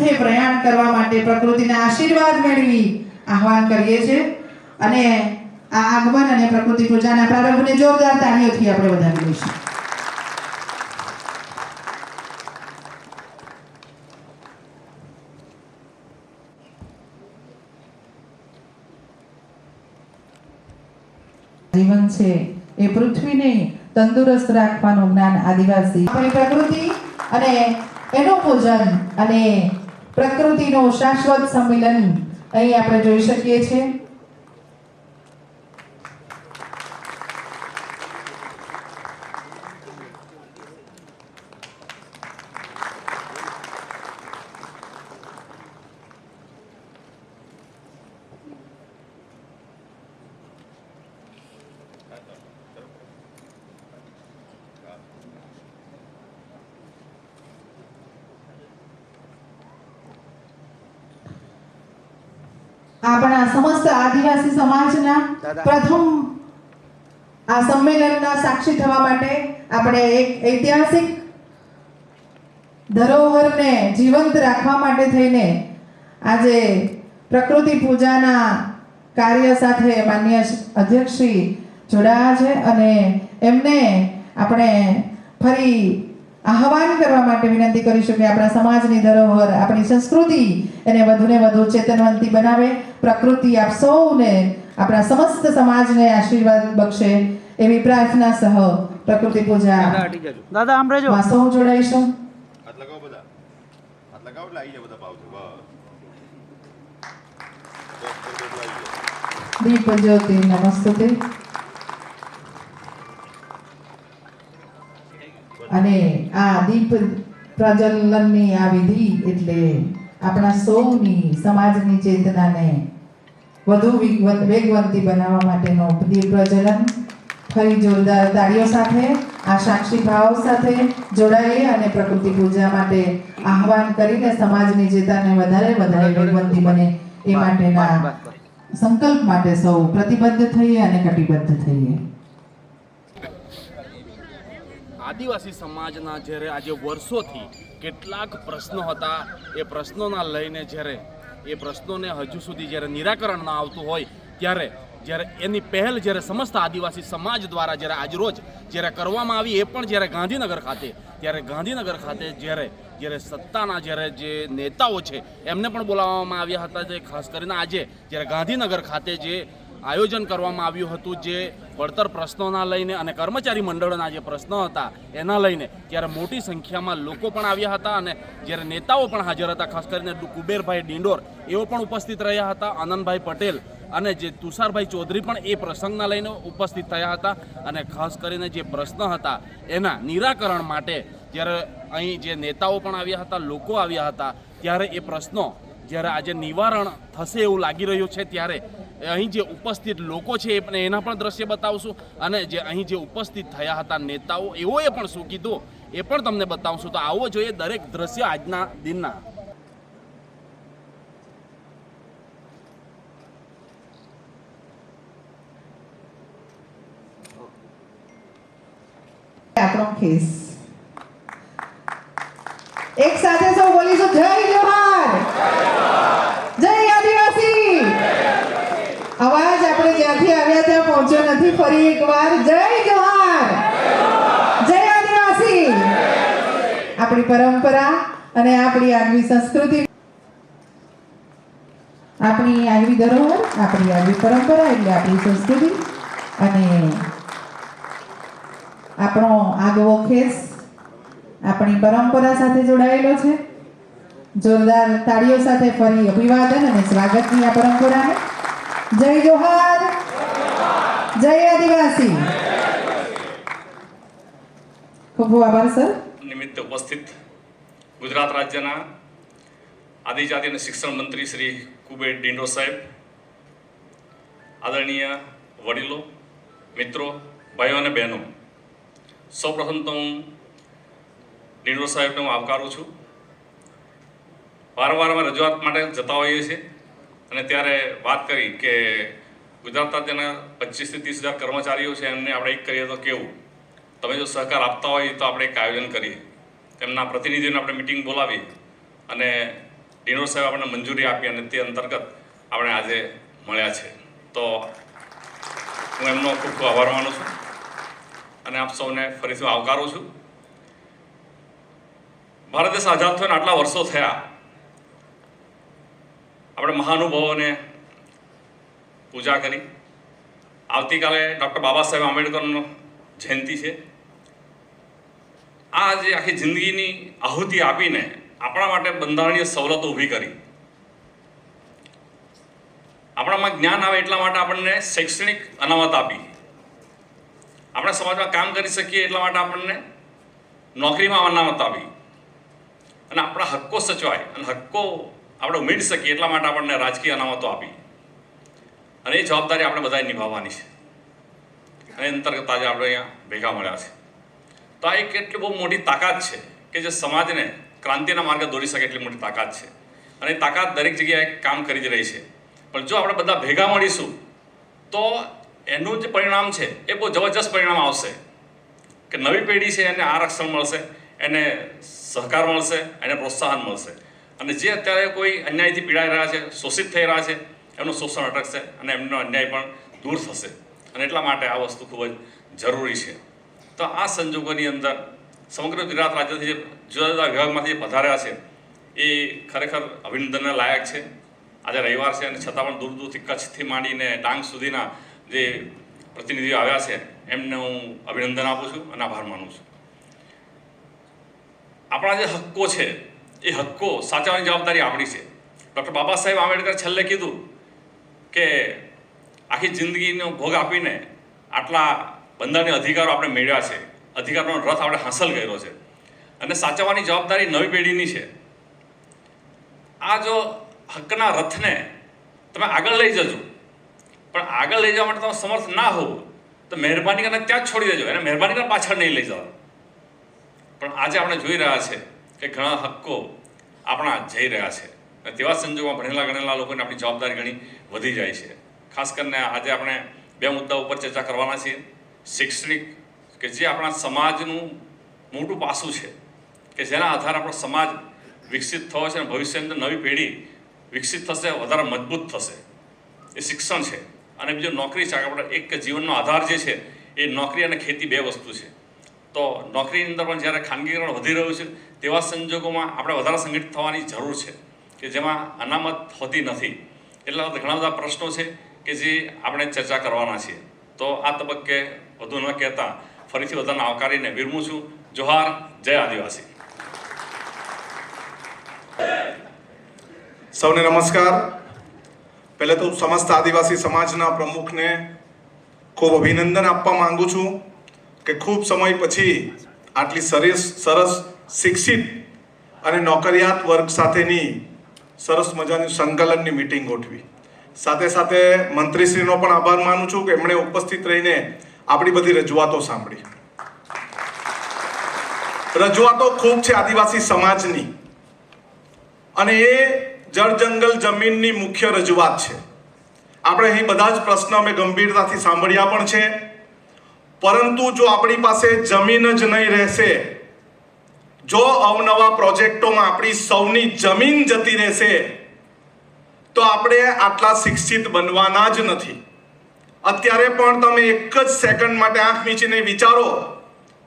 પંથે પ્રયાણ કરવા માટે પ્રકૃતિના આશીર્વાદ મેળવી આહવાન કરીએ છીએ. અને આ આગમન અને પ્રકૃતિ પૂજાના પ્રારંભને જોરદાર તાળીઓથી આપણે વધારી લઈશું જીવન છે એ પૃથ્વીને તંદુરસ્ત રાખવાનું જ્ઞાન આદિવાસી. આપણી પ્રકૃતિ અને એનું પૂજન અને પ્રકૃતિનું શાશ્વત સંમેલન અહીં આપણે જોઈ શકીએ છીએ. આપણા સમસ્ત આદિવાસી સમાજના પ્રથમ આ સંમેલનના સાક્ષી થવા માટે આપણે એક ઐતિહાસિક ધરોહરને જીવંત રાખવા માટે થઈને આજે પ્રકૃતિ પૂજાના કાર્ય સાથે માન્ય અધ્યક્ષશ્રી જોડાયા છે અને એમને આપણે ફરી આહવાન કરવા માટે વિનંતી કરીશું કે આપણા સમાજની ધરોહર આપણી સંસ્કૃતિ એને વધુને વધુ ચેતનવંતી બનાવે. પ્રકૃતિ આપ સૌને આપણા સમસ્ત સમાજને આશીર્વાદ બક્ષે એવી પ્રાર્થના સહ પ્રકૃતિ પૂજા દાદા સાંભળજો માં સૌ જોડાઈશું. હાથ લગાવો બધા. હાથ લગાવો એટલે આવી જાય બધા બસ જાય. દીપ જ્યોતિ નમસ્તુતે અને આ દીપ પ્રજ્વલનની આ વિધિ એટલે આપણા સૌની સમાજની ચેતનાને વધુ વેગવંતી બનાવવા માટેનો દીપ પ્રજ્વલન ફરી જોરદાર તાળીઓ સાથે આ સાક્ષી ભાવ સાથે જોડાઈએ અને પ્રકૃતિ પૂજા માટે આહવાન કરીને સમાજની ચેતનાને વધારે વધારે વેગવંતી બને એ માટેના સંકલ્પ માટે સૌ પ્રતિબદ્ધ થઈએ અને કટિબદ્ધ થઈએ. આદિવાસી સમાજના જ્યારે આજે વર્ષોથી કેટલાક પ્રશ્નો હતા, એ પ્રશ્નોના લઈને જ્યારે, એ પ્રશ્નોને હજુ સુધી જ્યારે નિરાકરણ ના આવતું હોય, ત્યારે જ્યારે એની પહેલ જ્યારે સમસ્ત આદિવાસી સમાજ દ્વારા જ્યારે આજરોજ જ્યારે કરવામાં આવી, એ પણ જ્યારે ગાંધીનગર ખાતે, ત્યારે ગાંધીનગર ખાતે જ્યારે જ્યારે સત્તાના જ્યારે જે નેતાઓ છે, એમને પણ બોલાવવામાં આવ્યા હતા. જે ખાસ કરીને આજે જ્યારે ગાંધીનગર ખાતે જે આયોજન કરવામાં આવ્યું હતું, જે પડતર પ્રશ્નોના લઈને અને કર્મચારી મંડળોના જે પ્રશ્નો હતા એના લઈને ત્યારે મોટી સંખ્યામાં લોકો પણ આવ્યા હતા અને જ્યારે નેતાઓ પણ હાજર હતા, ખાસ કરીને કુબેરભાઈ ડિંડોર, એઓ પણ ઉપસ્થિત રહ્યા હતા, આનંદભાઈ પટેલ અને જે તુષારભાઈ ચૌધરી પણ એ પ્રસંગના લઈને ઉપસ્થિત થયા હતા અને ખાસ કરીને જે પ્રશ્ન હતા એના નિરાકરણ માટે જ્યારે અહીં જે નેતાઓ પણ આવ્યા હતા, લોકો આવ્યા હતા, ત્યારે એ પ્રશ્નો જ્યારે આજે નિવારણ થશે એવું લાગી રહ્યું છે, ત્યારે અહીં જે ઉપસ્થિત લોકો છે એ એના પણ દ્રશ્ય બતાવશું. અને જે અહીં જે ઉપસ્થિત થયા હતા નેતાઓ, એઓએ પણ શું કીધું એ પણ તમને બતાવશું. તો આવો જોઈએ દરેક દ્રશ્ય આજના દિનના. આપણો કેસ. એક સાથે સૌ બોલીશું. જય જોહાર જય આદિવાસી અવાજ આપણે જ્યાંથી આવ્યા ત્યાં પહોંચ્યો નથી, ફરી એકવાર જય જોહાર જય આદિવાસી. આપણી પરંપરા અને આપણી આગવી સંસ્કૃતિ. આપણી આગવી ધરોહર, આપણી આગવી પરંપરા એટલે આપણી સંસ્કૃતિ. અને આપણો આગવો ખેસ આપણી પરંપરા સાથે જોડાયેલો છે. જોરદાર તાળીઓ સાથે ફરી અભિવાદન અને સ્વાગતની આ પરંપરાને. જય જોહાર. જય આદિવાસી. ખૂબ ખૂબ આભાર, સર. નિમિત્તે ઉપસ્થિત ગુજરાત રાજ્યના આદિજાતિ અને શિક્ષણ મંત્રી શ્રી કુબેર ડિંડો સાહેબ, આદરણીય વડીલો, મિત્રો, ભાઈઓ અને બહેનો. સૌપ્રથમ તો હું ડિંડો સાહેબને હું આવકારું છું. વારંવાર અમે રજૂઆત માટે જતા હોઈએ છીએ અને ત્યારે વાત કરી કે ગુજરાત તેના પચીસથી ત્રીસ હજાર કર્મચારીઓ છે, એમને આપણે એક કરીએ તો કેવું? તમે જો સહકાર આપતા હોય તો આપણે એક આયોજન કરીએ. તેમના પ્રતિનિધિઓને આપણે મિટિંગ બોલાવી અને ડિનોર સાહેબ આપણને મંજૂરી આપી અને તે અંતર્ગત આપણે આજે મળ્યા છે. તો હું એમનો ખૂબ ખૂબ આભાર માનું છું અને આપ સૌને ફરીથી આવકારું છું. ભારત દેશ આઝાદ થયો આટલા વર્ષો થયા. આપણે મહાનુભાવોને પૂજા કરી. આવતીકાલે ડૉક્ટર બાબા સાહેબ આંબેડકરનો જયંતિ છે. આ જે આખી જિંદગીની આહુતિ આપીને આપણા માટે બંધારણીય સવલતો ઊભી કરી. આપણામાં જ્ઞાન આવે એટલા માટે આપણને શૈક્ષણિક અનામત આપી. આપણે સમાજમાં કામ કરી શકીએ એટલા માટે આપણને નોકરીમાં અનામત આપી. અને આપણા હક્કો સચવાય અને હક્કો આપણે ઉમેરી શકીએ એટલા માટે આપણને રાજકીય અનામતો આપી. અને એ જવાબદારી આપણે બધાએ નિભાવવાની છે. અને અંતર્ગત આજે આપણે અહીંયા ભેગા મળ્યા છે. તો આ એક એટલી બહુ મોટી તાકાત છે કે જે સમાજને ક્રાંતિના માર્ગે દોરી શકે એટલી મોટી તાકાત છે. અને તાકાત દરેક જગ્યાએ કામ કરી જ રહી છે. પણ જો આપણે બધા ભેગા મળીશું, તો એનું જે પરિણામ છે એ બહુ જબરજસ્ત પરિણામ આવશે. કે નવી પેઢી છે એને આરક્ષણ મળશે, એને સહકાર મળશે, એને પ્રોત્સાહન મળશે. અને જે અત્યારે કોઈ અન્યાયથી પીડાઈ રહ્યા છે, શોષિત થઈ રહ્યા છે એમનું શોષણ અટકશે અને એમનો અન્યાય પણ દૂર થશે. અને એટલા માટે આ વસ્તુ ખૂબ જ જરૂરી છે. તો આ સંજોગોની અંદર સમગ્ર ગુજરાત રાજ્યથી જે જુદા જુદા વિભાગમાંથી જે પધાર્યા છે, એ ખરેખર અભિનંદનને લાયક છે. આજે રવિવાર છે અને છતાં પણ દૂર દૂરથી કચ્છથી માંડીને ડાંગ સુધીના જે પ્રતિનિધિઓ આવ્યા છે, એમને હું અભિનંદન આપું છું અને આભાર માનું છું. આપણા જે હક્કો છે, એ હક્કો સાચવવાની જવાબદારી આપણી છે. ડૉક્ટર બાબા સાહેબ આંબેડકર છેલ્લે કીધું કે આખી જિંદગીનો ભોગ આપીને આટલા બંધારણીય અધિકારો આપણે મેળવ્યા છે. અધિકારનો રથ આપણે હાંસલ કર્યો છે. અને સાચવવાની જવાબદારી નવી પેઢીની છે. આ જો હકના રથને તમે આગળ લઈ જજો. પણ આગળ લઈ જવા માટે તમે સમર્થ ના હોવ, તો મહેરબાની કરીને ત્યાં જ છોડી દેજો. એને મહેરબાની કરીને પાછળ નહીં લઈ જવા. પણ આજે આપણે જોઈ રહ્યા છે કે ઘણા હક્કો આપણા જઈ રહ્યા છે. તેવા સંજોગોમાં ભણેલા ગણેલા લોકોને આપણી જવાબદારી ઘણી વધી જાય છે. ખાસ કરીને આજે આપણે બે મુદ્દા ઉપર ચર્ચા કરવાના છીએ. શૈક્ષણિક કે જે આપણા સમાજનું મોટું પાસું છે, કે જેના આધારે આપણો સમાજ વિકસિત થયો છે અને ભવિષ્યની અંદર નવી પેઢી વિકસિત થશે, વધારે મજબૂત થશે. એ શિક્ષણ છે. અને બીજું નોકરી છે, આપણે એક જીવનનો આધાર જે છે, એ નોકરી અને ખેતી બે વસ્તુ છે. તો નોકરીની અંદર પણ જ્યારે ખાનગીકરણ વધી રહ્યું છે, તેવા સંજોગોમાં આપણે વધારે સંગઠિત થવાની જરૂર છે. કે જેમાં અનામત હોતી નથી. એટલા ઘણા બધા પ્રશ્નો છે કે જે આપણે ચર્ચા કરવાના છીએ. તો આ તબક્કે વધુ ન કહેતા ફરીથી બધાને આવકારીને વિરમું છું. જોહાર, જય આદિવાસી. સૌને નમસ્કાર. પહેલે તો સમસ્ત આદિવાસી સમાજના પ્રમુખને ખૂબ અભિનંદન આપવા માંગુ છું કે ખૂબ સમય પછી આટલી સરસ સરસ શિક્ષિત અને નોકરિયાત વર્ગ સાથેની સરસ મજાની સંકલનની મિટિંગ ગોઠવી. સાથે સાથે મંત્રીશ્રીનો પણ આભાર માનું છું કે એમણે ઉપસ્થિત રહીને આપણી બધી રજૂઆતો સાંભળી. રજૂઆતો ખૂબ છે આદિવાસી સમાજની. અને એ જળ જંગલ જમીનની મુખ્ય રજૂઆત છે. આપણે અહીં બધા જ પ્રશ્ન અમે ગંભીરતાથી સાંભળ્યા પણ છે. પરંતુ જો આપણી પાસે જમીન જ નહીં રહેશે જો અવનવા પ્રોજેક્ટોમાં આપણી સૌની જમીન જતી રહેશે, તો આપણે આટલા શિક્ષિત બનવાના જ નથી. અત્યારે પણ તમે એક જ સેકન્ડ માટે આંખ મીચીને વિચારો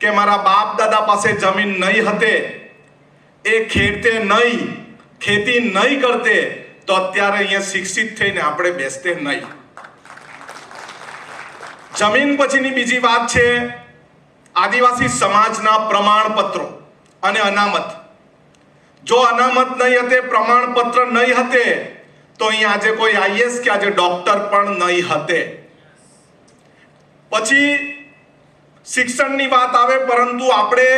કે મારા બાપ દાદા પાસે જમીન નહીં હતે, એ ખેડતે નહીં, ખેતી નહીં કરતે, તો અત્યારે અહીંયા શિક્ષિત થઈને આપણે બેસતે નહીં. જમીન પછીની બીજી વાત છે આદિવાસી સમાજના પ્રમાણપત્રો. અને અનામત. જો અનામત નહીં હતે, પ્રમાણપત્ર નહીં હતે, તો અહીંયા આજે કોઈ આઈએસ કે આજે ડોક્ટર પણ નહીં હતે. પછી શિક્ષણની વાત આવે, પરંતુ આપણે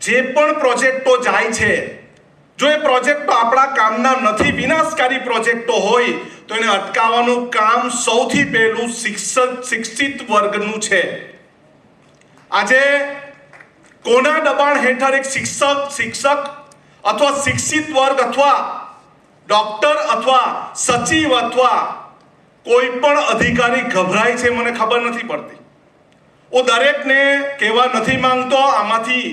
જે પણ પ્રોજેક્ટો જાય છે, જો એ પ્રોજેક્ટો આપણા કામના નથી, વિનાશકારી પ્રોજેક્ટો હોય, તો એને અટકાવવાનું કામ સૌથી પહેલું શિક્ષક, શિક્ષિત વર્ગનું છે. આજે કોના દબાણ હેઠળ એક શિક્ષક શિક્ષક અથવા શિક્ષિત વર્ગ અથવા ડોક્ટર અથવા સચિવ અથવા કોઈ પણ અધિકારી ગભરાય છે મને ખબર નથી પડતી. હું દરેકને કહેવા નથી માંગતો, આમાંથી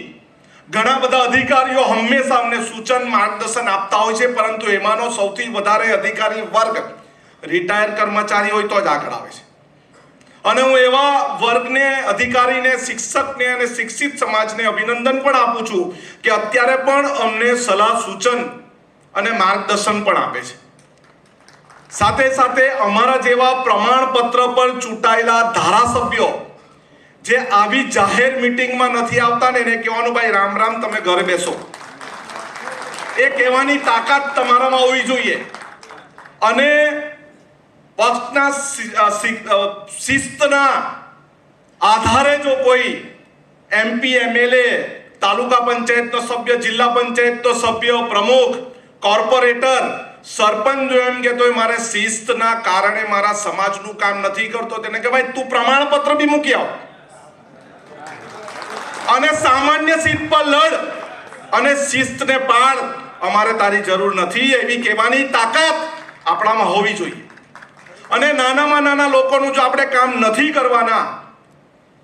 ઘણા બધા અધિકારીઓ હંમેશા અમને સૂચન, માર્ગદર્શન આપતા હોય છે, પરંતુ એમાંનો સૌથી વધારે અધિકારી વર્ગ રિટાયર કર્મચારી હોય તો જ આગળ આવે છે. અને હું એવા વર્ગને, અધિકારીને, શિક્ષકને અને શિક્ષિત સમાજને અભિનંદન પણ આપું છું કે અત્યારે પણ અમને સલાહ સૂચન અને માર્ગદર્શન પણ આપે છે. સાથે સાથે અમારા જેવા પ્રમાણપત્ર પર ચૂંટાયેલા ધારાસભ્યો જે આવી જાહેર મિટિંગમાં નથી આવતા ને એને કહેવાનું, ભાઈ, રામ રામ, તમે ઘરે બેસો. એ કહેવાની તાકાત તમારામાં હોવી જોઈએ. અને પક્ષના શિસ્તના આધારે જો કોઈ એમપી એમએલએ તાલુકા પંચાયતનો સભ્ય, જિલ્લા પંચાયતનો સભ્ય, પ્રમુખ, કોર્પોરેટર, સરપંચ જો એમ કે તોય મારે શિસ્તના કારણે મારા સમાજનું કામ નથી કરતો, તેને કે ભાઈ તું પ્રમાણપત્ર બી મૂકી આવ. અને સામાન્ય સીટ પર લડ અને શિસ્તને પાળ અમારે તારી જરૂર નથી એવી કહેવાની તાકાત આપણામાં હોવી જોઈએ. અને નાનામાં નાના લોકોનું જો આપણે કામ નથી કરવાના,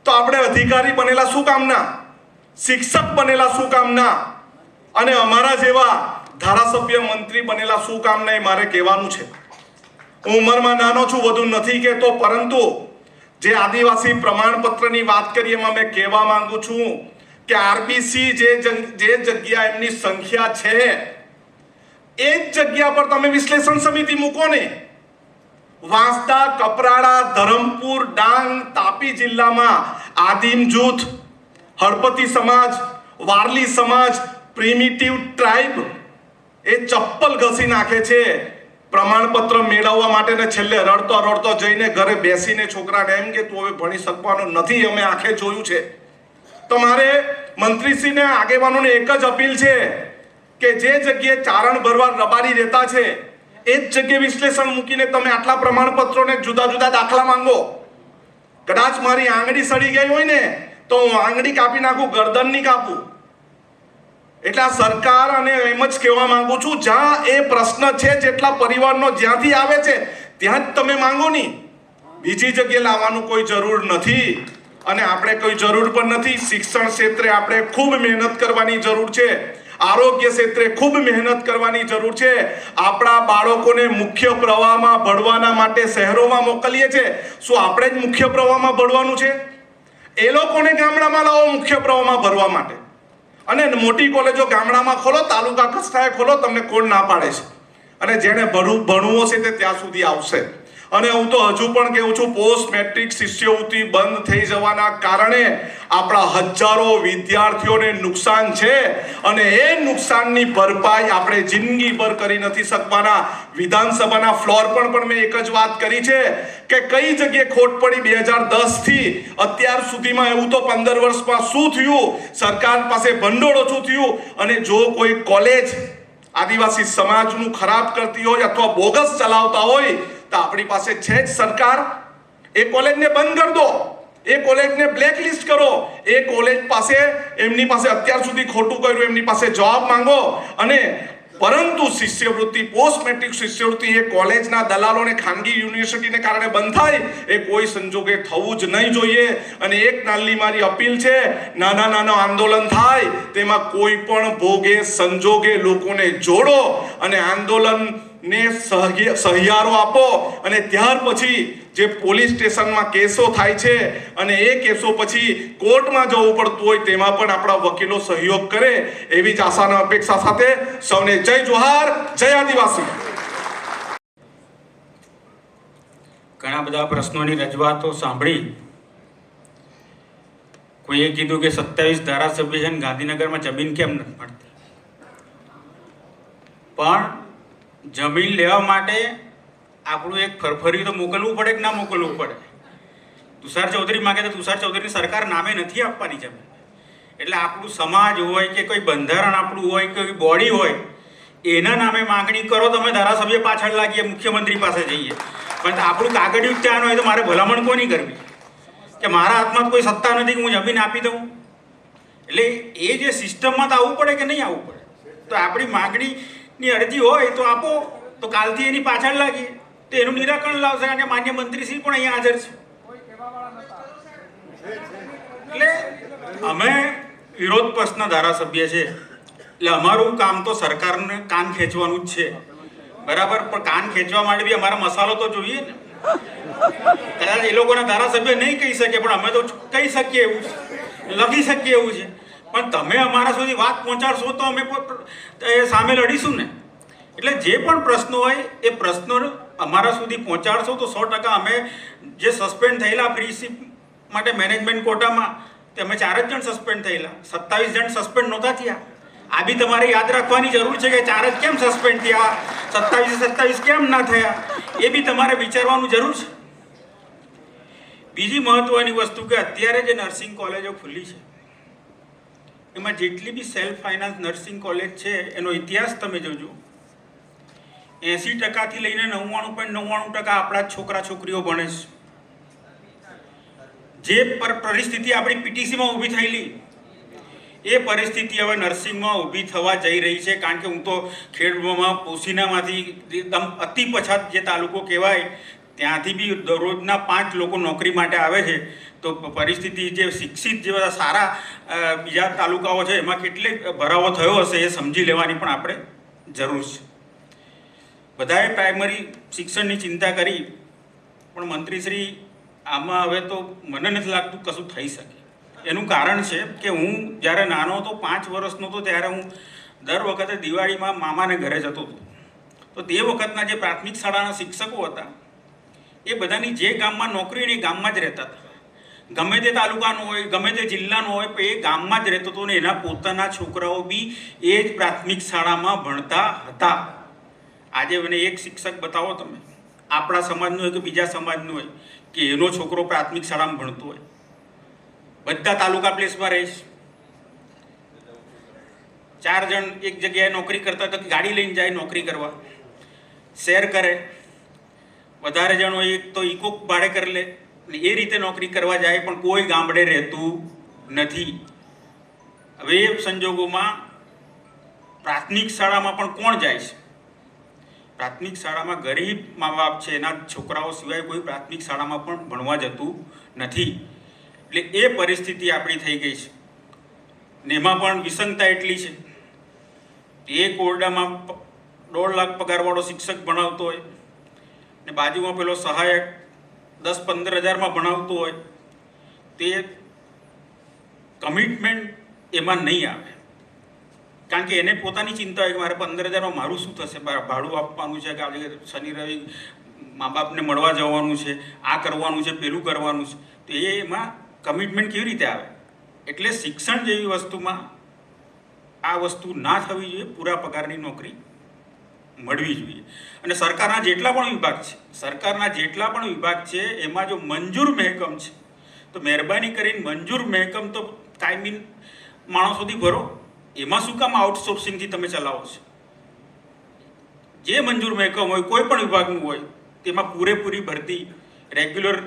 તો આપણે અધિકારી બનેલા શું કામના? શિક્ષક બનેલા શું કામના? અને અમારા જેવા ધારાસભ્ય મંત્રી બનેલા શું કામના એ મારે કહેવાનું છે. હું ઉંમરમાં નાનો છું, વધુ નથી કહેતો, પરંતુ જે આદિવાસી પ્રમાણપત્રની વાત કરીએ એમાં મેં કહેવા માંગુ છું કે આરબીસી જે જે જગ્યા એમની સંખ્યા છે, એ જ જગ્યા પર તમે વિશ્લેષણ સમિતિ મૂકો ને. વાંસદા કપરાડા ધરમપુર ડાંગ તાપી જિલ્લામાં આદિમ જૂથ, હળપતિ સમાજ, વારલી સમાજ, પ્રિમિટિવ ટ્રાઇબ એ ચપ્પલ ઘસી નાખે છે. પ્રમાણપત્ર મેળવવા માટે ને છેલ્લે રડતો રડતો જઈને ઘરે બેસીને છોકરાને એમ કે, તું હવે ભણી શકવાનો નથી, અમે આંખે જોયું છે. તમારે મારે મંત્રીશ્રીને આગેવાનોને એક જ અપીલ છે કે જે જગ્યાએ ચારણ ભરવા રબારી રહેતા છે એ જ જગ્યાએ વિશ્લેષણ મૂકીને તમે આટલા પ્રમાણપત્રોને જુદા જુદા દાખલા માંગો. કદાચ મારી આંગળી સડી ગઈ હોય ને, તો હું આંગળી કાપી નાખું, ગરદન નહીં કાપું. એટલે આ સરકાર અને એમ જ કહેવા માંગુ છું, જ્યાં એ પ્રશ્ન છે, જેટલા પરિવારનો જ્યાંથી આવે છે, ત્યાં જ તમે માંગો નહીં. બીજી જગ્યાએ લાવવાનું કોઈ જરૂર નથી, અને આપણે કોઈ જરૂર પણ નથી. શિક્ષણ ક્ષેત્રે આપણે ખૂબ મહેનત કરવાની જરૂર છે. આરોગ્ય ક્ષેત્રે ખૂબ મહેનત કરવાની જરૂર છે. આપણા બાળકોને મુખ્ય પ્રવાહમાં ભણવાના માટે શહેરોમાં મોકલીએ છીએ શું આપણે જ મુખ્ય પ્રવાહમાં ભણવાનું છે? એ લોકોને ગામડામાં લાવો મુખ્ય પ્રવાહમાં ભરવા માટે. અને મોટી કોલેજો ગામડામાં ખોલો, તાલુકા કક્ષાએ ખોલો, તમને કોણ ના પાડે છે. અને જેને ભણવું ભણવું હશે તે ત્યાં સુધી આવશે. અને હું તો હજુ પણ કહું છું પોસ્ટ મેટ્રિક શિષ્યવૃત્તિ બંધ થઈ જવાના કારણે આપણા હજારો વિદ્યાર્થીઓને નુકસાન છે અને એ નુકસાનની ભરપાઈ આપણે જિંદગીભર કરી નથી શકવાના. વિધાનસભાના ફ્લોર પર પણ મેં એક જ વાત કરી છે કે કઈ જગ્યાએ ખોટ પડી બે હજાર દસથી? અત્યાર સુધીમાં એવું તો પંદર વર્ષમાં શું થયું? સરકાર પાસે ભંડોળ ઓછું થયું? અને જો કોઈ કોલેજ આદિવાસી સમાજનું ખરાબ કરતી હોય અથવા બોગસ ચલાવતા હોય તો આપણી પાસે છે જ સરકાર. એ કોલેજને બંધ કરી દો. એ કોલેજને બ્લેકલિસ્ટ કરો. એ કોલેજ પાસે, એમની પાસે અત્યાર સુધી ખોટું કર્યું, એમની પાસે જવાબ માંગો. અને પરંતુ શિષ્યવૃત્તિ પોસ્ટ મેટ્રિક શિષ્યવૃત્તિ એ કોલેજના દલાલોને ખાનગી યુનિવર્સિટીને કારણે બંધ થાય. એ કોઈ સંજોગે થવું જ નહીં જોઈએ. અને એક નાની મારી અપીલ છે, નાના નાના આંદોલન થાય. તેમાં કોઈ પણ ભોગે, સંજોગે લોકોને જોડો. અને આંદોલનને સહય- સહિયારો આપો અને ત્યાર પછી જે પોલીસ સ્ટેશનમાં કેસો થાય છે અને એ કેસો પછી કોર્ટમાં જવું પડતું હોય તેમાં પણ આપણા વકીલો સહયોગ કરે એવી જ આશાના અપેક્ષા સાથે સૌને જય જોહાર, જય આદિવાસી. ઘણા બધા પ્રશ્નોની રજૂઆતો સાંભળી. કોઈએ કીધું કે સત્યાવીસ ધારાસભ્ય છે ને ગાંધીનગરમાં જમીન કેમ નથી મળતી? પણ જમીન લેવા માટે આપણું એક ફરફરી તો મોકલવું પડે કે ના મોકલવું પડે? તુષાર ચૌધરી માગે તો તુષાર ચૌધરીની સરકાર નામે નથી આપવાની જમીન. એટલે આપણું સમાજ હોય કે કોઈ બંધારણ આપણું હોય કે કોઈ બોડી હોય, એના નામે માગણી કરો તમે ધારાસભ્ય પાછળ લાગીએ, મુખ્યમંત્રી પાસે જઈએ. પણ આપણું કાગળિયું ત્યાં હોય તો મારે ભલામણ કોની કરવી? કે મારા હાથમાં કોઈ સત્તા નથી, હું જમીન આપી દઉં. એટલે એ જે સિસ્ટમમાં તો આવવું પડે કે નહીં આવવું પડે? તો આપણી માગણીની અરજી હોય તો આપો. તો કાલથી એની પાછળ લાગી. તો એનું નિરાકરણ લાવશે અને માન્ય મંત્રીશ્રી પણ અહીંયા હાજર છે. એટલે અમે વિરોધ પક્ષના ધારાસભ્ય છે. એટલે અમારું કામ તો સરકારને કાન ખેંચવાનું જ છે. બરાબર? પણ કાન ખેંચવા માટે બી અમારા મસાલો તો જોઈએ ને. કદાચ એ લોકોના ધારાસભ્ય નહીં કહી શકે, પણ અમે તો કહી શકીએ એવું લખી શકીએ એવું છે. પણ તમે અમારા સુધી વાત પહોંચાડશો તો અમે એ સામે લડીશું ને. એટલે જે પણ પ્રશ્નો હોય એ પ્રશ્નો અમારા સુધી પહોંચાડશો તો સો ટકા અમે જે સસ્પેન્ડ થયેલા ફ્રીશીપ માટે મેનેજમેન્ટ કોટામાં તે અમે ચાર જ જણ સસ્પેન્ડ થયેલા. સત્તાવીસ જણ સસ્પેન્ડ નહોતા થયા. આ બી તમારે યાદ રાખવાની જરૂર છે કે ચાર જ કેમ સસ્પેન્ડ થયા? સત્તાવીસ સત્તાવીસ કેમ ના થયા? એ બી તમારે વિચારવાનું જરૂર છે. બીજી મહત્વની વસ્તુ કે અત્યારે જે નર્સિંગ કોલેજો ખુલ્લી છે એમાં જેટલી બી સેલ્ફ ફાઇનાન્સ નર્સિંગ કોલેજ છે, એનો ઇતિહાસ તમે જોજો. એંસી ટકાથી લઈને નવ્વાણું પોઈન્ટ નવ્વાણું ટકા આપણા છોકરા છોકરીઓ ભણે છે. જે પર પરિસ્થિતિ આપણી પીટીસીમાં ઊભી થયેલી, એ પરિસ્થિતિ હવે નર્સિંગમાં ઊભી થવા જઈ રહી છે. કારણ કે હું તો ખેડમાં પોસીનામાંથી અતિ પછાત જે તાલુકો કહેવાય, ત્યાંથી બી દરરોજના પાંચ લોકો નોકરી માટે આવે છે. તો પરિસ્થિતિ જે શિક્ષિત જે બધા સારા બીજા તાલુકાઓ છે, એમાં કેટલે ભરાવો થયો હશે એ સમજી લેવાની પણ આપણે જરૂર છે. બધાએ પ્રાઇમરી શિક્ષણની ચિંતા કરી, પણ મંત્રીશ્રી, આમાં હવે તો મને નથી લાગતું કશું થઈ શકે. એનું કારણ છે કે હું જ્યારે નાનો હતો, પાંચ વર્ષનો હતો, ત્યારે હું દર વખતે દિવાળીમાં મામાને ઘરે જતો હતો. તો તે વખતના જે પ્રાથમિક શાળાના શિક્ષકો હતા, એ બધાની જે ગામમાં નોકરી એ ગામમાં જ રહેતા હતા. ગમે તે તાલુકાનું હોય, ગમે તે જિલ્લાનું હોય, પણ એ ગામમાં જ રહેતો હતો ને એના પોતાના છોકરાઓ બી એ જ પ્રાથમિક શાળામાં ભણતા હતા. આજે મને એક શિક્ષક બતાવો તમે. આપણા સમાજનું હોય કે બીજા સમાજનું હોય, કે એનો છોકરો પ્રાથમિક શાળામાં ભણતો હોય. બધા તાલુકા પ્લેસમાં રહીશ ચાર જણ એક જગ્યાએ નોકરી કરતા તો ગાડી લઈને જાય નોકરી કરવા. શેર કરે. વધારે જણ હોય એક તો ઇકો ભાડે કરી લે. ને એ રીતે નોકરી કરવા જાય પણ કોઈ ગામડે રહેતું નથી. હવે એ સંજોગોમાં પ્રાથમિક શાળામાં પણ કોણ જાય છે? પ્રાથમિક શાળામાં ગરીબ મા બાપ છે, એના છોકરાઓ સિવાય કોઈ પ્રાથમિક શાળામાં પણ ભણવા જતું નથી. એટલે એ પરિસ્થિતિ આપણી થઈ ગઈ છે. ને એમાં પણ વિસંગતા એટલી છે. એક ઓરડામાં દોઢ લાખ પગારવાળો શિક્ષક ભણાવતો હોય ને બાજુમાં પેલો સહાયક દસ પંદર હજારમાં ભણાવતો હોય, તે કમિટમેન્ટ એમાં નહીં આવે. કારણ કે એને પોતાની ચિંતા હોય કે મારે પંદર હજારમાં મારું શું થશે? ભાડું આપવાનું છે કે આજે શનિ રવિ મા બાપને મળવા જવાનું છે, આ કરવાનું છે, પેલું કરવાનું છે. તો એ એમાં કમિટમેન્ટ કેવી રીતે આવે? એટલે શિક્ષણ જેવી વસ્તુમાં આ વસ્તુ ના થવી જોઈએ, પૂરા પગારની નોકરી મળવી જોઈએ. અને સરકારના જેટલા પણ વિભાગ છે, સરકારના જેટલા પણ વિભાગ છે, એમાં જો મંજૂર મહેકમ છે, તો મહેરબાની કરીને મંજૂર મહેકમ તો કાયમી સુધી ભરો. એમાં શું કામ આઉટસોર્સિંગથી તમે ચલાવો છો? જે મંજૂર મહેકમ હોય, કોઈ પણ વિભાગનું હોય, તેમાં પૂરેપૂરી ભરતી રેગ્યુલર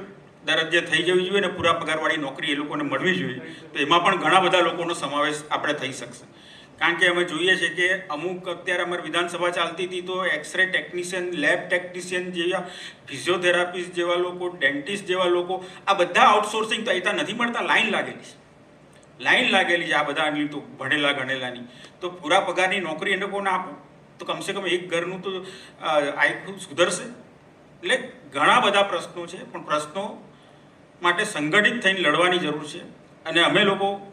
દરજ્જે થઈ જવી જોઈએ અને પૂરા પગારવાળી નોકરી એ લોકોને મળવી જોઈએ. તો એમાં પણ ઘણા બધા લોકોનો સમાવેશ આપણે થઈ શકશે. કારણ કે અમે જોઈએ છે કે અમુક અત્યારે અમારી વિધાનસભા ચાલતી હતી તો X ray technician lab technician જેવા ફિઝિયોથેરાપિસ્ટ જેવા લોકો ડેન્ટિસ્ટ જેવા લોકો, આ બધા આઉટસોર્સિંગ તો અહીંયા નથી મળતા, લાઈન લાગેલી છે. લાઈન લાગેલી છે આ બધાની તો ભણેલા ગણેલાની. તો પૂરા પગારની નોકરી એ લોકોને આપો? તો કમસે કમ એક ઘરનું તો આખું સુધરશે. એટલે ઘણા બધા પ્રશ્નો છે, પણ પ્રશ્નો માટે સંગઠિત થઈને લડવાની જરૂર છે. અને અમે લોકો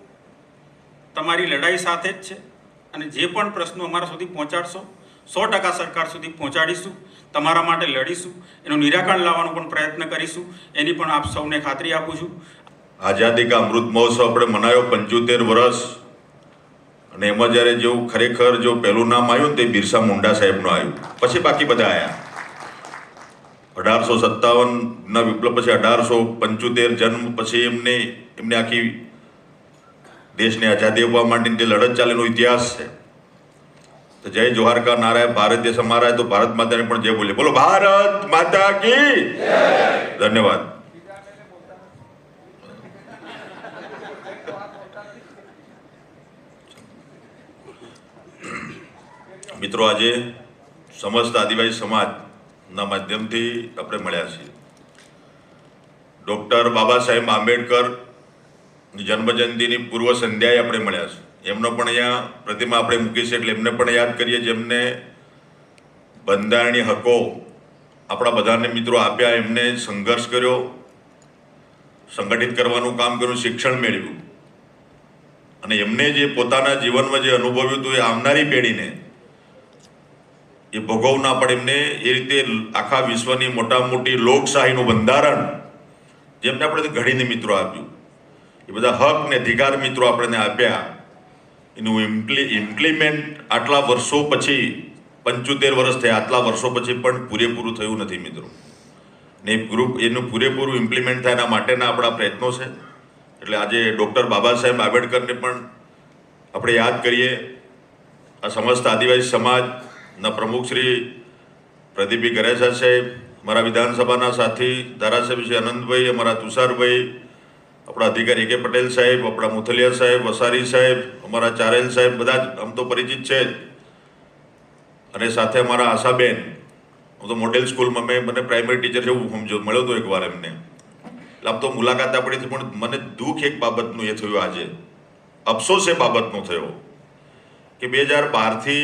તમારી લડાઈ સાથે જ છે. અને જે પણ પ્રશ્નો અમારા સુધી પહોંચાડશો, સો ટકા સરકાર સુધી પહોંચાડીશું, તમારા માટે લડીશું, એનું નિરાકરણ લાવવાનો પણ પ્રયત્ન કરીશું, એની પણ આપ સૌને ખાતરી આપું છું. આઝાદી કા અમૃત મહોત્સવ આપણે મનાયો પંચોતેર વર્ષ. અને એમાં જ્યારે જેવું ખરેખર જો પહેલું નામ આવ્યું ને તે બિરસા મુંડા સાહેબનું આવ્યું. પછી બાકી બધા આવ્યા અઢારસો સત્તાવનના વિપ્લવ પછી અઢારસો પંચોતેર જન્મ પછી એમને એમને આખી દેશને આઝાદી આપવા માટેની જે લડત ચાલેનો ઇતિહાસ છે. તો જય જોહાર કા નારાય ભારત દેશ અમારા તો ભારત માતાને પણ જય બોલીએ. બોલો, ભારત માતા કી ધન્યવાદ. મિત્રો, આજે સમસ્ત આદિવાસી સમાજના માધ્યમથી આપણે મળ્યા છીએ. ડૉક્ટર બાબા સાહેબ આંબેડકર જન્મજયંતિની પૂર્વ સંધ્યાએ આપણે મળ્યા છે એમનો પણ અહીંયા પ્રતિમા આપણે મૂકી છે એટલે એમને પણ યાદ કરીએ જેમને બંધારણીય હકો આપણા બધાને મિત્રો આપ્યા, એમને સંઘર્ષ કર્યો, સંગઠિત કરવાનું કામ કર્યું, શિક્ષણ મેળવ્યું. અને એમને જે પોતાના જીવનમાં જે અનુભવ્યું હતું એ આવનારી પેઢીને એ ભોગવના પડે. એમને એ રીતે આખા વિશ્વની મોટા મોટી લોકશાહીનું બંધારણ જેમને આપણે ઘડીને મિત્રો આપ્યું. એ બધા હક ને અધિકાર મિત્રો આપણને આપ્યા. એનું ઇમ્પ્લી ઇમ્પ્લિમેન્ટ આટલા વર્ષો પછી, પંચોતેર વર્ષ થયા, આટલા વર્ષો પછી પણ પૂરેપૂરું થયું નથી મિત્રો. ને ગ્રુપ એનું પૂરેપૂરું ઇમ્પ્લિમેન્ટ થાય એના માટેના આપણા પ્રયત્નો છે. એટલે આજે ડૉક્ટર બાબા સાહેબ આંબેડકરને પણ આપણે યાદ કરીએ. આ સમસ્ત આદિવાસી સમાજના પ્રમુખ શ્રી પ્રદીપી ગરેસા સાહેબ અમારા વિધાનસભાના સાથી ધારાસભ્ય શ્રી અનંતભાઈ, અમારા તુષારભાઈ આપણા અધિકારી કે પટેલ સાહેબ, આપણા મુથલિયા સાહેબ, વસારી સાહેબ, અમારા ચારેલ સાહેબ બધા જ આમ તો પરિચિત છે જ. અને સાથે અમારા આશાબેન. હું તો મોડેલ સ્કૂલમાં મેં મને પ્રાઇમરી ટીચર જેવું સમજો, મળ્યો હતો એકવાર એમને. એટલે આમ તો મુલાકાત આપણી હતી પણ મને દુઃખ એક બાબતનું એ થયું આજે. અફસોસ એ બાબતનો થયો કે બે હજાર બારથી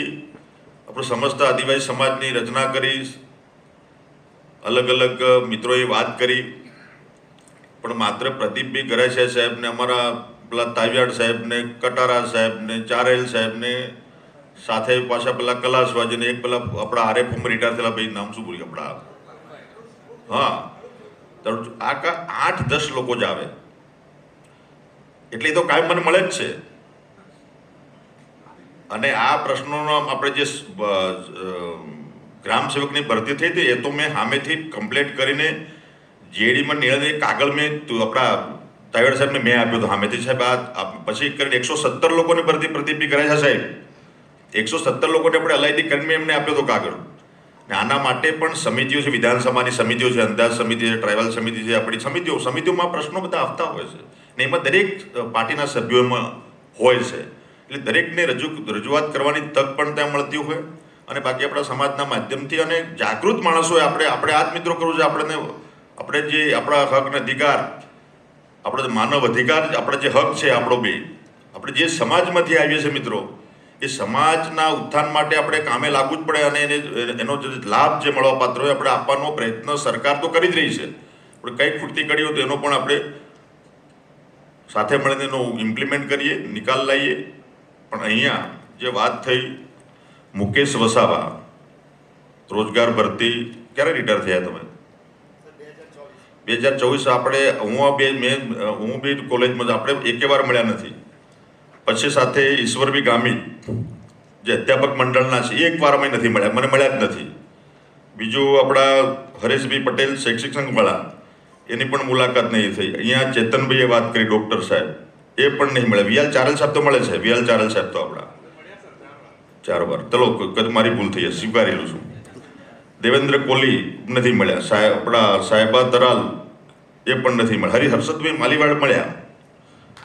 આપણે સમસ્ત આદિવાસી સમાજની રચના કરી, અલગ અલગ મિત્રોએ વાત કરી પણ માત્ર પ્રદીપભાઈ ગરાસિયા સાહેબને અમારા પેલા તાવ્યાડ સાહેબને કટારા સાહેબને ચારેલ સાહેબને સાથે પાછા પેલા કલાસવાજીને એક પેલા આપણા આરેફ ઉંમર રિટાયર થયેલા ભાઈ, નામ શું બોલ્યું આપણા. હા. તો આ કા આઠ દસ લોકો જ આવે. એટલે તો કાયમ મને મળે જ છે. અને આ પ્રશ્નોનો આપણે જે ગ્રામ સેવકની ભરતી થઈ હતી, એ તો મેં સામેથી કમ્પ્લેટ કરીને જેડીમાં નિર્ણય કાગળ મેં આપણા તાવેડ સાહેબને મેં આપ્યો હતો. સામેથી સાહેબ, આ પછી કરીને એકસો સત્તર લોકોની ભરતી પ્રતિપી કરે છે સાહેબ. એકસો સત્તર લોકોને આપણે અલાયદી કરીને એમને આપ્યો હતો કાગળ. ને આના માટે પણ સમિતિઓ છે, વિધાનસભાની સમિતિઓ છે, અંદાજ સમિતિ છે ટ્રાઇબલ સમિતિ છે, આપણી સમિતિઓ સમિતિઓમાં પ્રશ્નો બધા આવતા હોય છે. ને એમાં દરેક પાર્ટીના સભ્યોમાં હોય છે. એટલે દરેકને રજૂ, રજૂઆત કરવાની તક પણ ત્યાં મળતી હોય. અને બાકી આપણા સમાજના માધ્યમથી અને જાગૃત માણસોએ આપણે આપણે આ જ મિત્રો કરવું છે આપણને આપણે જે આપણા હક અને અધિકાર, આપણો માનવ અધિકાર, આપણે જે હક છે આપણો બે, આપણે જે સમાજમાંથી આવીએ છીએ મિત્રો, એ સમાજના ઉત્થાન માટે આપણે કામે લાગવું જ પડે અને એને, એનો જે લાભ જે મળવા પાત્ર હોય, આપણે આપવાનો પ્રયત્ન સરકાર તો કરી જ રહી છે. આપણે કંઈક ખૂટતી કરી હોય તો એનો પણ આપણે સાથે મળીને એનો ઇમ્પ્લિમેન્ટ કરીએ, નિકાલ લાવીએ. પણ અહીંયા જે વાત થઈ મુકેશ વસાવા, રોજગાર ભરતી, ક્યારે રિટાયર થયા તમે? બે હજાર ચોવીસ આપણે, હું બે મેં, હું બી કોલેજમાં આપણે એકે વાર મળ્યા નથી. પછી સાથે ઈશ્વરભી ગામી, જે અધ્યાપક મંડળના છે એક વાર અમે નથી મળ્યા, મને મળ્યા જ નથી. બીજું આપણા હરેશભાઈ પટેલ શૈક્ષિક સંઘવાળા એની પણ મુલાકાત નહીં થઈ. અહીંયા ચેતનભાઈએ વાત કરી, ડૉક્ટર સાહેબ, એ પણ નહીં મળે વિયાલ ચારલ સાહેબ તો મળે છે, વિયાલ ચારલ સાહેબ તો આપણા. ચાર વાર. ચલો કદ મારી ભૂલ થઈ સ્વીકારી સ્વીકારેલું છું. દેવેન્દ્ર કોહલી નથી મળ્યા. સાહેબ આપણા સાહેબા તરાલ એ પણ નથી મળ્યા. હરિ હર્ષદભાઈ માલીવાડ મળ્યા.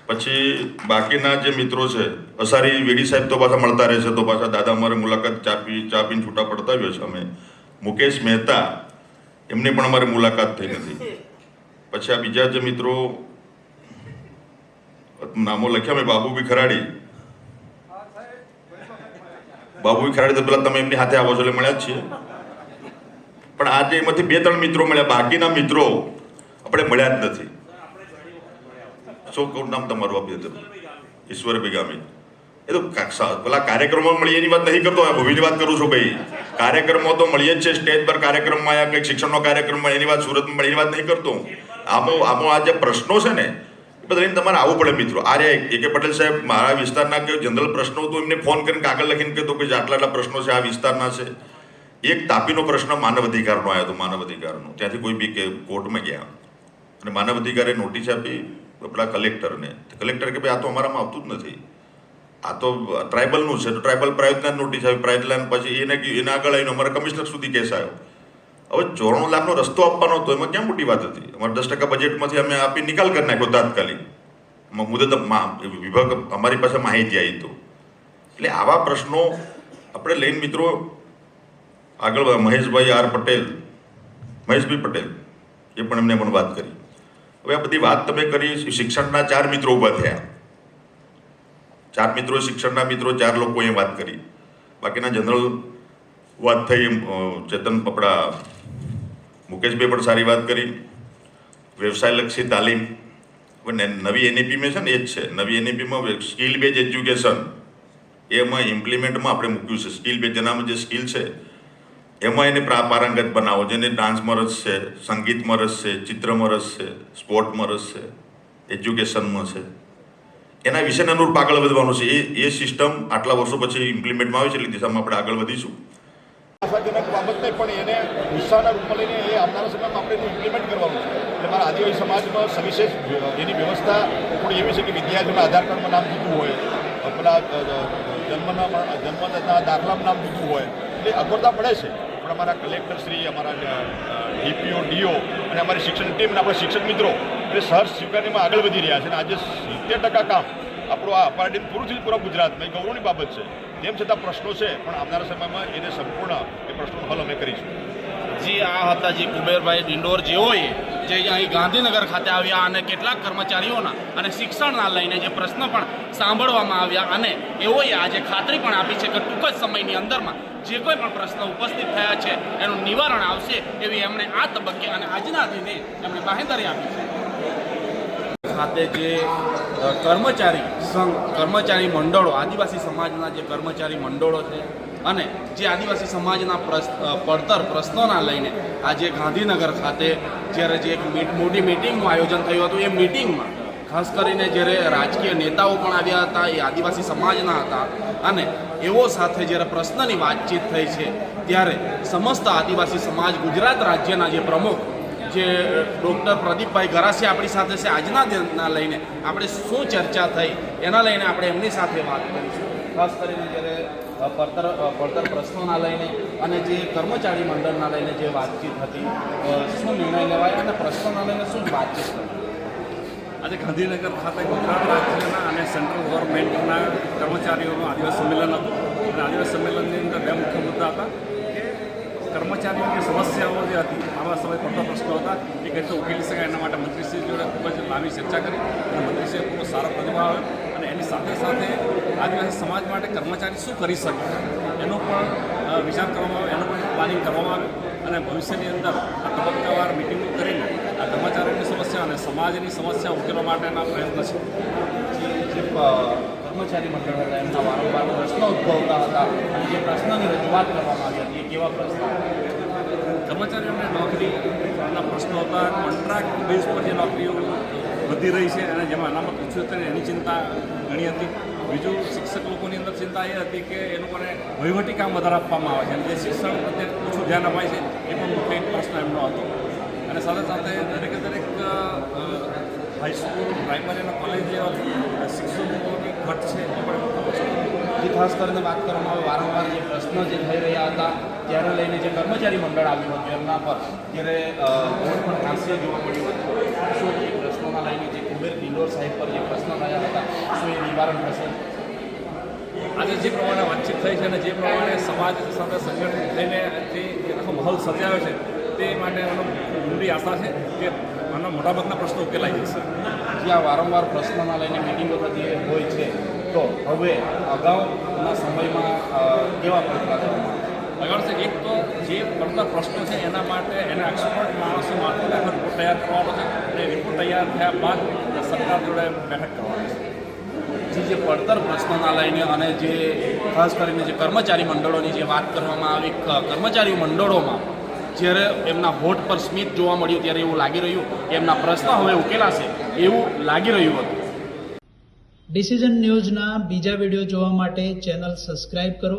પછી બાકીના જે મિત્રો છે, અસારી વેડી સાહેબ તો પાછા મળતા રહે છે, તો પાછા દાદા અમારે મુલાકાત ચા પી, ચા પીને છૂટા પડતા આવ્યો છે અમે. મુકેશ મહેતા, એમની પણ અમારે મુલાકાત થઈ નથી. પછી આ બીજા જે મિત્રો, નામો લખ્યા મેં બાબુભાઈ ખરાડી. બાબુભાઈ ખરાડી તો પેલા તમે એમની હાથે આવો છો એટલે મળ્યા જ છીએ. પણ આજે એમાંથી બે ત્રણ મિત્રો મળ્યા, બાકીના મિત્રો આપણે મળ્યા જ નથી. શું કહું, નામ તમારું આપી દીધું ઈશ્વર બેગામી. એ તો પેલા કાર્યક્રમમાં મળીએ એની વાત નહીં કરતો, આ મૂવીની વાત કરું છું ભાઈ. કાર્યક્રમો તો મળીએ જ છે, સ્ટેજ પર કાર્યક્રમમાં આવ્યા કંઈક શિક્ષણનો કાર્યક્રમમાં એની વાત, સુરતમાં એની વાત નહીં કરતો. આમો આમો આ જે પ્રશ્નો છે ને, એ બધા તમારે આવવું પડે મિત્રો. આ રે એ કે પટેલ સાહેબ મારા વિસ્તારના કે જનરલ પ્રશ્નો તો એમને ફોન કરીને કાગળ લખીને કહેતો કે આટલા આટલા પ્રશ્નો છે આ વિસ્તારના છે. એક તાપીનો પ્રશ્ન માનવ અધિકારનો આવ્યો હતો, માનવ અધિકારનો. ત્યાંથી કોઈ બી કોર્ટમાં ગયા. અને માનવ અધિકારે નોટિસ આપી આપણા કલેક્ટરને. કલેક્ટર કે ભાઈ, આ તો અમારામાં આવતું જ નથી. આ તો ટ્રાઇબલનું છે, તો ટ્રાઇબલ પ્રાયોજના નોટિસ આવી પ્રાયોજન પછી એને એના આગળ આવીને અમારા કમિશનર સુધી કેસ આવ્યો હવે ચોરાણું લાખનો રસ્તો આપવાનો હતો એમાં ક્યાં મોટી વાત હતી? અમારે દસ ટકા બજેટમાંથી અમે આપી નિકાલ કરી નાખ્યો તાત્કાલિક. મુદત વિભાગ અમારી પાસે માહિતી આવી તો. એટલે આવા પ્રશ્નો આપણે લઈને મિત્રો આગળ મહેશભાઈ આર પટેલ, મહેશભાઈ પટેલ, એ પણ એમને પણ વાત કરી. હવે આ બધી વાત તમે કરી, શિક્ષણના ચાર મિત્રો ઊભા થયા. ચાર મિત્રો, શિક્ષણના મિત્રો, ચાર લોકોએ વાત કરી. બાકીના જનરલ વાત થઈ ચેતન પપડા, મુકેશભાઈ પણ સારી વાત કરી. વ્યવસાયલક્ષી તાલીમ. હવે ને- નવી એનઈપીમાં છે ને, એ જ છે. નવી એનઈપીમાં સ્કિલ બેઝ એજ્યુકેશન. એમાં ઇમ્પ્લિમેન્ટમાં આપણે મૂક્યું છે. સ્કિલ બેઝ જેનામાં જે સ્કિલ છે એમાં એને પ્રા- પારંગત બનાવો, જેને ડાન્સમાં રસ છે સંગીતમાં રસ છે ચિત્રમાં રસ છે સ્પોર્ટમાં રસ છે એજ્યુકેશનમાં છે. એના વિશેને અનુરૂપ આગળ વધવાનું છે. એ એ સિસ્ટમ આટલા વર્ષો પછી ઇમ્પ્લિમેન્ટમાં આવી છે, એટલે દિશામાં આપણે આગળ વધીશું. આશાજનક બાબત નહીં પણ એને ઉત્સાહના રૂપમાં લઈને એ આવનારા સમયમાં આપણે એનું કરવાનું છે. એટલે મારા આદિવાસી સમાજમાં સવિશેષ એની વ્યવસ્થા થોડી એવી છે કે વિદ્યાર્થીઓના આધાર નામ જુદું હોય પેલા જન્મના જન્મના દાખલામાં નામ જુદું હોય, એટલે અગવડતા પડે છે. પણ અમારા કલેક્ટર શ્રી, અમારા ડીપીઓ ડીઓ અને અમારી શિક્ષણ ટીમ અને આપણા શિક્ષક મિત્રો એ સહર્ષ સ્વીકારીમાં આગળ વધી રહ્યા છે અને આજે સિત્તેર ટકા કામ આપણું આ અપાર્ટીમ પૂરું થયું પૂરા ગુજરાતમાં. એ ગૌરવની બાબત છે. તેમ છતાં પ્રશ્નો છે, પણ આવનારા સમયમાં એને સંપૂર્ણ એ પ્રશ્નોનો હલ અમે કરીશું. જી, આ હતા જે કુબેરભાઈ ડિંડોર જેઓએ જે અહીં ગાંધીનગર ખાતે આવ્યા અને કેટલાક કર્મચારીઓના અને શિક્ષણના લઈને જે પ્રશ્ન પણ સાંભળવામાં આવ્યા અને એઓએ આજે ખાતરી પણ આપી છે કે ટૂંક જ સમયની અંદરમાં જે કોઈ પણ પ્રશ્ન ઉપસ્થિત થયા છે, એનું નિવારણ આવશે એવી એમણે આ તબક્કે અને આજના દિને એમણે બાહેંધરી આપી છે. ખાતે જે કર્મચારી સંઘ, કર્મચારી મંડળો, આદિવાસી સમાજના જે કર્મચારી મંડળો છે અને જે આદિવાસી સમાજના પડતર પ્રશ્નોના લઈને આજે ગાંધીનગર ખાતે જ્યારે જે એક મીટ- મોટી મિટિંગનું આયોજન થયું હતું, એ મિટિંગમાં ખાસ કરીને જ્યારે રાજકીય નેતાઓ પણ આવ્યા હતા, એ આદિવાસી સમાજના હતા અને એવો સાથે જ્યારે પ્રશ્નની વાતચીત થઈ છે, ત્યારે સમસ્ત આદિવાસી સમાજ, ગુજરાત રાજ્યના જે પ્રમુખ જે ડૉક્ટર પ્રદીપભાઈ ગરાસી આપણી સાથે છે, આજના દિનના લઈને આપણે શું ચર્ચા થઈ, એના લઈને આપણે એમની સાથે વાત કરીશું. ખાસ કરીને જ્યારે પડતર પડતર પ્રશ્નોના લઈને અને જે કર્મચારી મંડળના લઈને જે વાતચીત હતી શું નિર્ણય લેવાય અને પ્રશ્નોના લઈને શું વાતચીત કરી આજે ગાંધીનગર ખાતે ગુજરાત રાજ્યના અને સેન્ટ્રલ ગવર્મેન્ટના કર્મચારીઓનું આદિવાસી સંમેલન હતું. અને આદિવાસી સંમેલનની અંદર બે મુખ્ય મુદ્દા હતા. કે કર્મચારીઓની સમસ્યાઓ જે હતી, આવા સમય પડતા પ્રશ્નો હતા. એ કઈ ઉકેલી શકાય એના માટે મંત્રીશ્રી જોડે ખૂબ જ લાંબી ચર્ચા કરી. અને મંત્રીશ્રીએ ખૂબ સારો પ્રતિભાવ આવ્યો અને એની સાથે સાથે આદિવાસી સમાજ માટે કર્મચારી શું કરી શકે? એનો પણ વિચાર કરવામાં આવે એનું પણ પ્લાનિંગ કરવામાં આવે અને ભવિષ્યની અંદર આ તબક્કાવાર મિટિંગો કરીને આ કર્મચારીઓની સમસ્યા અને સમાજની સમસ્યા ઉકેલવા માટેના પ્રયત્ન છે. કર્મચારી મંડળ હતા એમના વારંવાર પ્રશ્નો ઉદ્ભવતા હતા અને જે પ્રશ્નોની રજૂઆત કરવામાં આવી હતી એ કેવા પ્રશ્નો કર્મચારીઓને નોકરીના પ્રશ્નો હતા કોન્ટ્રાક્ટ બેઝ પર જે નોકરીઓ વધી રહી છે અને જેમાં અનામત ઓછી હતી એની ચિંતા ઘણી હતી. બીજું શિક્ષક લોકોની અંદર ચિંતા એ હતી કે એ લોકોને વહીવટી કામ વધારે આપવામાં આવે છે અને જે શિક્ષણ પ્રત્યે ઓછું ધ્યાન અપાય છે, એ પણ મુખ્ય એક પ્રશ્ન એમનો હતો. અને સાથે સાથે દરેકે દરેક હાઈસ્કૂલ પ્રાઇમરી અને કોલેજ જેવા શિક્ષકોની ઘટ છે, એ પણ ખાસ કરીને વાત કરવામાં આવે, વારંવાર જે પ્રશ્નો જે થઈ રહ્યા હતા, ત્યારે લઈને જે કર્મચારી મંડળ આવ્યું હતું, એમના પર, ત્યારે પણ હાસ્ય જોવા મળ્યું હતું. લઈને જે કુબેર ડિંડોર સાહેબ પર જે પ્રશ્ન થયા હતા, શું એ નિવારણ થશે? આજે જે પ્રમાણે વાતચીત થઈ છે અને જે પ્રમાણે સમાજ સાથે સંગઠન થઈને જે આખો માહોલ સર્જાયો છે, તે માટે મને ઊંડી આશા છે કે આના મોટાભાગના પ્રશ્નો ઉકેલાઈ જશે. જે આ વારંવાર પ્રશ્નોના લઈને મિટિંગો થતી હોય છે, તો હવે અગાઉના સમયમાં કેવા પ્રયત્ન છે એક તો જે પડતા પ્રશ્નો છે એના માટે એને એક્સપર્ટ માણસો માટે આનો રિપોર્ટ તૈયાર કરવાનો છે અને રિપોર્ટ તૈયાર થયા બાદ સરકાર જોડે બેઠક કરવાની છે. જે જે પડતર પ્રશ્નોના લઈને અને જે ખાસ કરીને જે કર્મચારી મંડળોની જે વાત કરવામાં આવી કર્મચારી મંડળોમાં જ્યારે એમના હોઠ પર સ્મિત જોવા મળ્યું ત્યારે એવું લાગી રહ્યું કે એમના પ્રશ્ન હવે ઉકેલાશે એવું લાગી રહ્યું હતું. ડિસિઝન ન્યૂઝના બીજા વીડિયો જોવા માટે ચેનલ સબસ્ક્રાઇબ કરો.